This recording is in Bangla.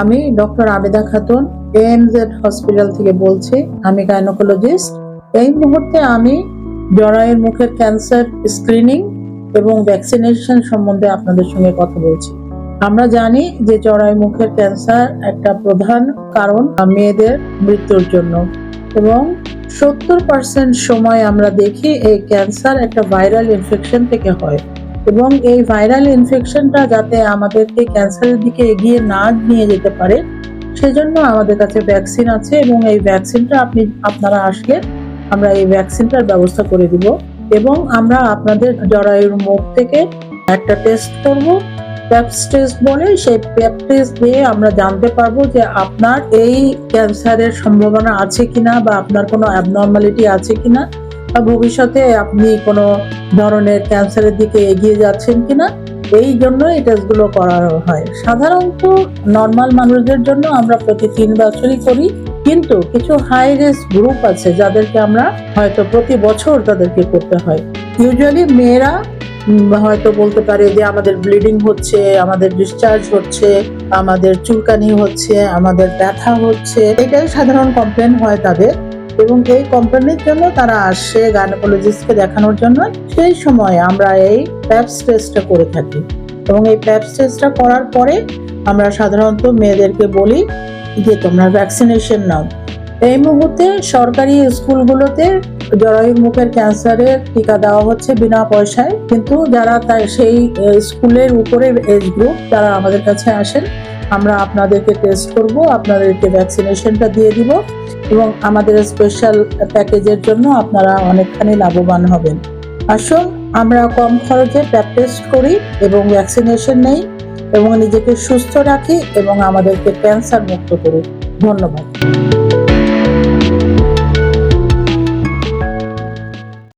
আমি doctor Abeda Khatun AMZ hospital থেকে বলছি, আমি গাইনোকোলজিস্ট এই মুহূর্তে আমি জরায়ুর মুখের ক্যান্সার স্ক্রিনিং এবং ভ্যাকসিনেশন সম্বন্ধে আপনাদের সঙ্গে কথা বলছি। আমরা জানি যে জরায়ু মুখের ক্যান্সার একটা প্রধান কারণ, মেয়েদের মৃত্যুর জন্য। এবং সত্তর পার্সেন্ট সময় আমরা দেখি এই ক্যান্সার একটা ভাইরাল ইনফেকশন থেকে হয়। এবং এই ভাইরাল ইনফেকশনটা যাতে আমাদেরকে ক্যান্সারের দিকে এগিয়ে না নিয়ে যেতে পারে, সেজন্য আমাদের কাছে ভ্যাকসিন আছে এবং এই ভ্যাকসিনটা আপনি, আপনারা আসলে আমরা এই ভ্যাকসিনটার ব্যবস্থা করে দিব। এবং আমরা আপনাদের জরায়ুর মুখ থেকে একটা টেস্ট করব। টেস্ট বলে, সেই প্যাপ টেস্ট দিয়ে আমরা জানতে পারব যে আপনার এই ক্যান্সারের সম্ভাবনা আছে কিনা বা আপনার কোনো অ্যাবনর্মালিটি আছে কিনা বা ভবিষ্যতে আপনি কোনো ধরনের ক্যান্সারের দিকে এগিয়ে যাচ্ছেন কিনা, এই জন্য এই টেস্টগুলো করা হয়। সাধারণত নর্মাল মানুষদের জন্য আমরা প্রতি তিন বছরই করি, কিন্তু কিছু হাই রিস্ক গ্রুপ আছে যাদেরকে আমরা হয়তো প্রতি বছর তাদেরকে করতে হয়। ইউজুয়ালি মেয়েরা হয়তো বলতে পারে যে আমাদের ব্লিডিং হচ্ছে, আমাদের ডিসচার্জ হচ্ছে, আমাদের চুলকানি হচ্ছে, আমাদের ব্যথা হচ্ছে। এটাই সাধারণ কমপ্লেন হয় তাদের এবং এই কোম্পানির জন্য তারা আসে গাইনোকোলজিস্টকে দেখানোর জন্য। সেই সময় আমরা এই প্যাপস টেস্টটা করে থাকি এবং এই প্যাপস টেস্টটা করার পরে আমরা সাধারণত মেয়েদেরকে বলি যে তোমরা ভ্যাকসিনেশন নাও। এই মুহূর্তে সরকারি স্কুলগুলোতে জরায়ুর মুখের ক্যান্সারের টিকা দেওয়া হচ্ছে বিনা পয়সায়। কিন্তু যারা তাই সেই স্কুলের উপরে এজ গ্রুপ তারা আমাদের কাছে আসেন। আমরা আপনাদেরকে টেস্ট করব, আপনাদেরকে ভ্যাকসিনেশনটা দিয়ে দিব এবং আমাদের স্পেশাল প্যাকেজের জন্য আপনারা অনেকখানি লাভবান হবেন। আসুন, আমরা কম খরচে প্যাপ টেস্ট করি এবং ভ্যাকসিনেশন নেই এবং নিজেকে সুস্থ রাখি এবং আমাদেরকে ক্যান্সার মুক্ত করি ধন্যবাদ।